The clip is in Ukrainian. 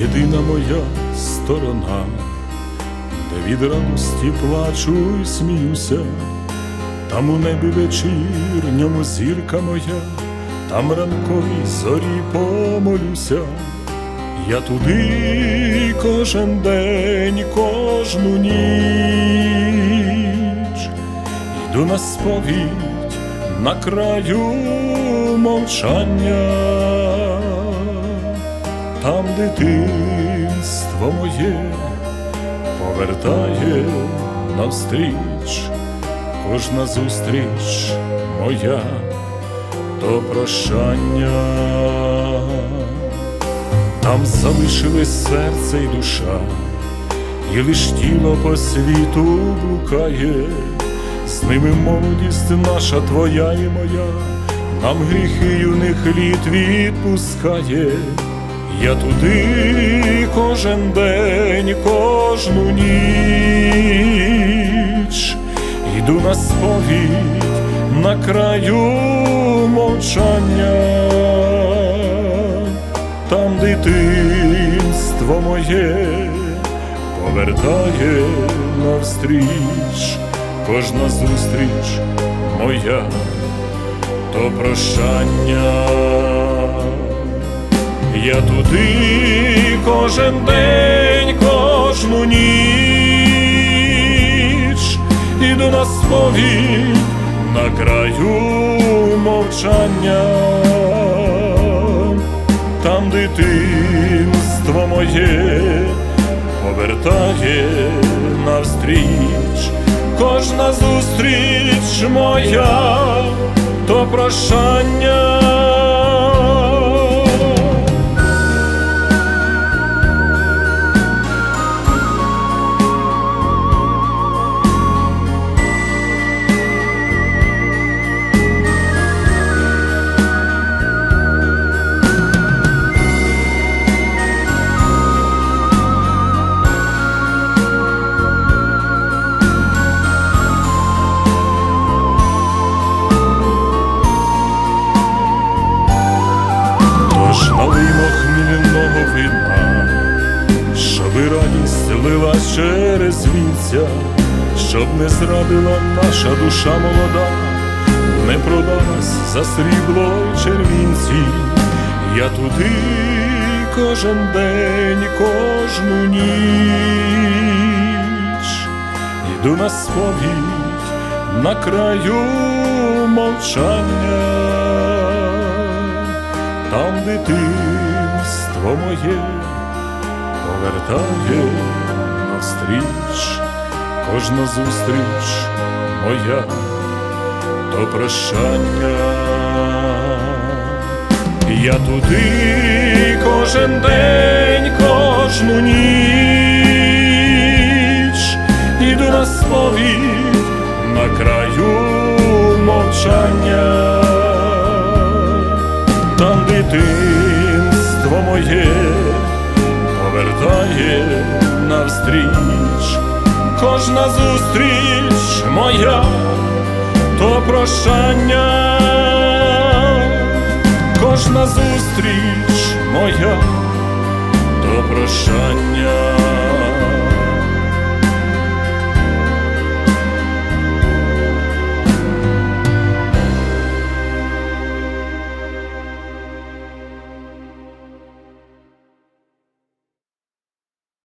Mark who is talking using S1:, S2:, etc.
S1: єдина моя сторона, де від радості плачу і сміюся, там у небі вечірньому зірка моя, там ранковій зорі помолюся. Я туди кожен день, кожну ніч йду на сповідь на краю мовчання, там дитинство моє повертає навстріч, кожна зустріч моя то прощання. Там залишились серце й душа, і лиш тіло по світу блукає, з ними молодість наша, твоя і моя, нам гріхи юних літ відпускає. Я туди кожен день, кожну ніч. Йду на сповідь на краю мовчання. Там дитинство моє повертає навстріч, кожна зустріч моя то прощання. Я туди кожен день, кожну ніч. Іду на сповідь на краю мовчання. Там дитинство моє повертає навстріч, кожна зустріч моя то прощання. Хмільного вина, щоби радість лилась через вінця, щоб не зрадила наша душа молода, не продалась за срібло червінці. Я туди кожен день, кожну ніч йду на сповідь на краю мовчання там дитинство моє повертає навстріч, кожна зустріч моя то прощання. Я туди кожен день, кожну ніч. Іду на сповідь на краю мовчання. Там дитинство моє повертає навстріч, кожна зустріч моя то прощання, кожна зустріч моя то прощання.